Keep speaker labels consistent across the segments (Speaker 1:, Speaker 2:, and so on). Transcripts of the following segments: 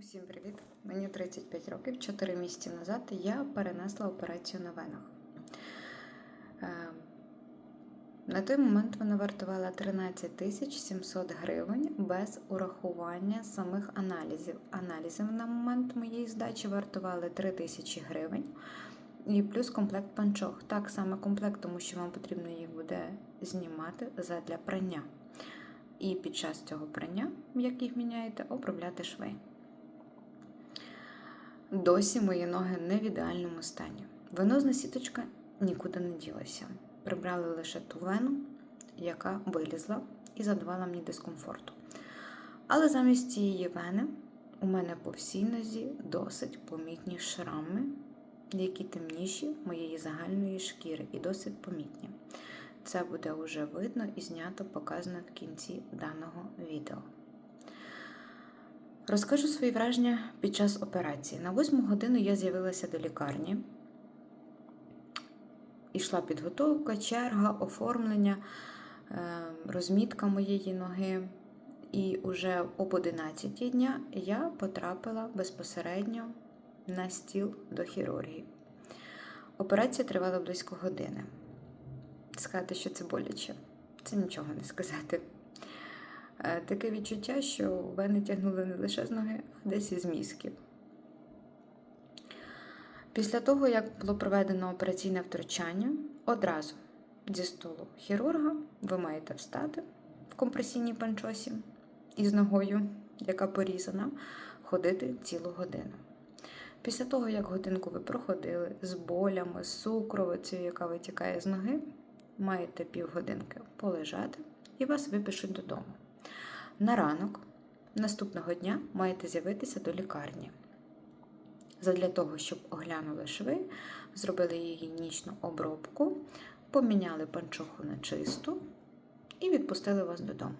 Speaker 1: Усім привіт! Мені 35 років. 4 місяці назад я перенесла операцію на венах. Е, На той момент вона вартувала 13 тисяч 700 гривень без урахування самих аналізів. Аналізи на момент моєї здачі вартували 3 тисячі гривень. І плюс комплект панчох. Так саме комплект, тому що вам потрібно їх буде знімати задля прання. І під час цього прання, як їх міняєте, обробляти шви. Досі мої ноги не в ідеальному стані. Венозна сіточка нікуди не ділася. Прибрали лише ту вену, яка вилізла і задавала мені дискомфорту. Але замість цієї вени у мене по всій нозі досить помітні шрами, які темніші моєї загальної шкіри, і досить помітні. Це буде вже видно і знято, показано в кінці даного відео. Розкажу свої враження під час операції. На 8 годину я з'явилася до лікарні. Ішла підготовка, черга, оформлення, е, розмітка моєї ноги. І уже об 11 дня я потрапила безпосередньо на стіл до хірургії. Операція тривала близько години. Сказати, що це боляче, це нічого не сказати. Е, Таке відчуття, що вени тягнули не лише з ноги, а десь із мізків. Після того, як було проведено операційне втручання, одразу зі столу хірурга ви маєте встати в компресійній панчосі із ногою, яка порізана, ходити цілу годину. Після того, як годинку ви проходили з болями, з сукровицею, яка витікає з ноги, маєте півгодинки полежати і вас випишуть додому. На ранок наступного дня маєте з'явитися до лікарні. Задля того, щоб оглянули шви, зробили гігієнічну обробку, поміняли панчоху на чисту і відпустили вас додому.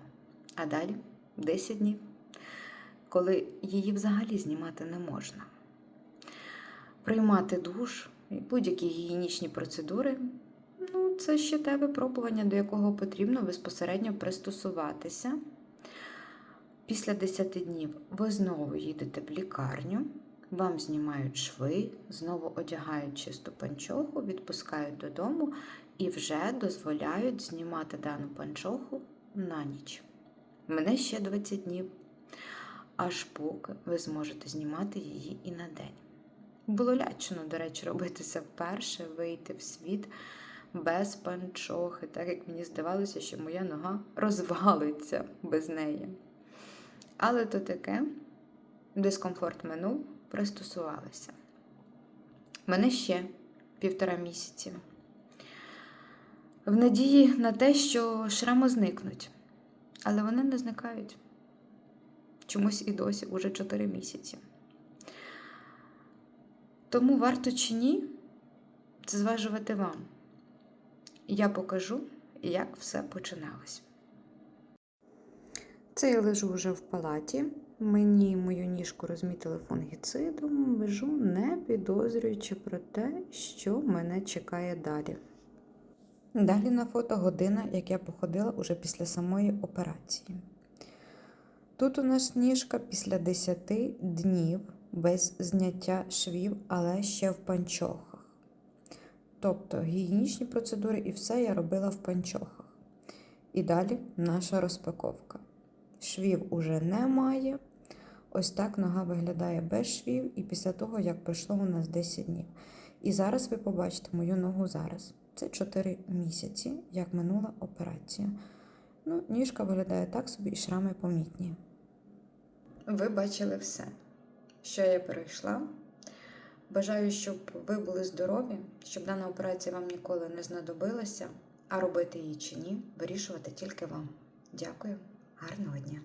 Speaker 1: А далі 10 днів, коли її взагалі знімати не можна. Приймати душ і будь-які гігієнічні процедури ну, це ще те випробування, до якого потрібно безпосередньо пристосуватися. Після 10 днів ви знову їдете в лікарню, вам знімають шви, знову одягають чисту панчоху, відпускають додому і вже дозволяють знімати дану панчоху на ніч. Мене ще 20 днів, аж поки ви зможете знімати її і на день. Було лячно, до речі, робити це вперше, вийти в світ без панчохи, так як мені здавалося, що моя нога розвалиться без неї. Але то таке, дискомфорт минув, пристосувалися. Мене ще півтора місяці. В надії на те, що шрами зникнуть. Але вони не зникають. Чомусь і досі, уже 4 місяці. Тому варто чи ні, це зважувати вам. Я покажу, як все починалось. Це я лежу вже в палаті. Мені мою ніжку розмітили фунгіцидом, лежу, не підозрюючи про те, що мене чекає далі. Далі на фото година, як я походила уже після самої операції. Тут у нас ніжка після 10 днів без зняття швів, але ще в панчохах. Тобто гігієнічні процедури і все я робила в панчохах. І далі наша розпаковка. Швів уже немає. Ось так нога виглядає без швів, і після того, як пройшло у нас 10 днів. І зараз ви побачите мою ногу зараз. Це 4 місяці, як минула операція. Ну, ніжка виглядає так собі, і шрами помітні. Ви бачили все, що я перейшла. Бажаю, щоб ви були здорові, щоб дана операція вам ніколи не знадобилася, а робити її чи ні, вирішувати тільки вам. Дякую, гарного дня!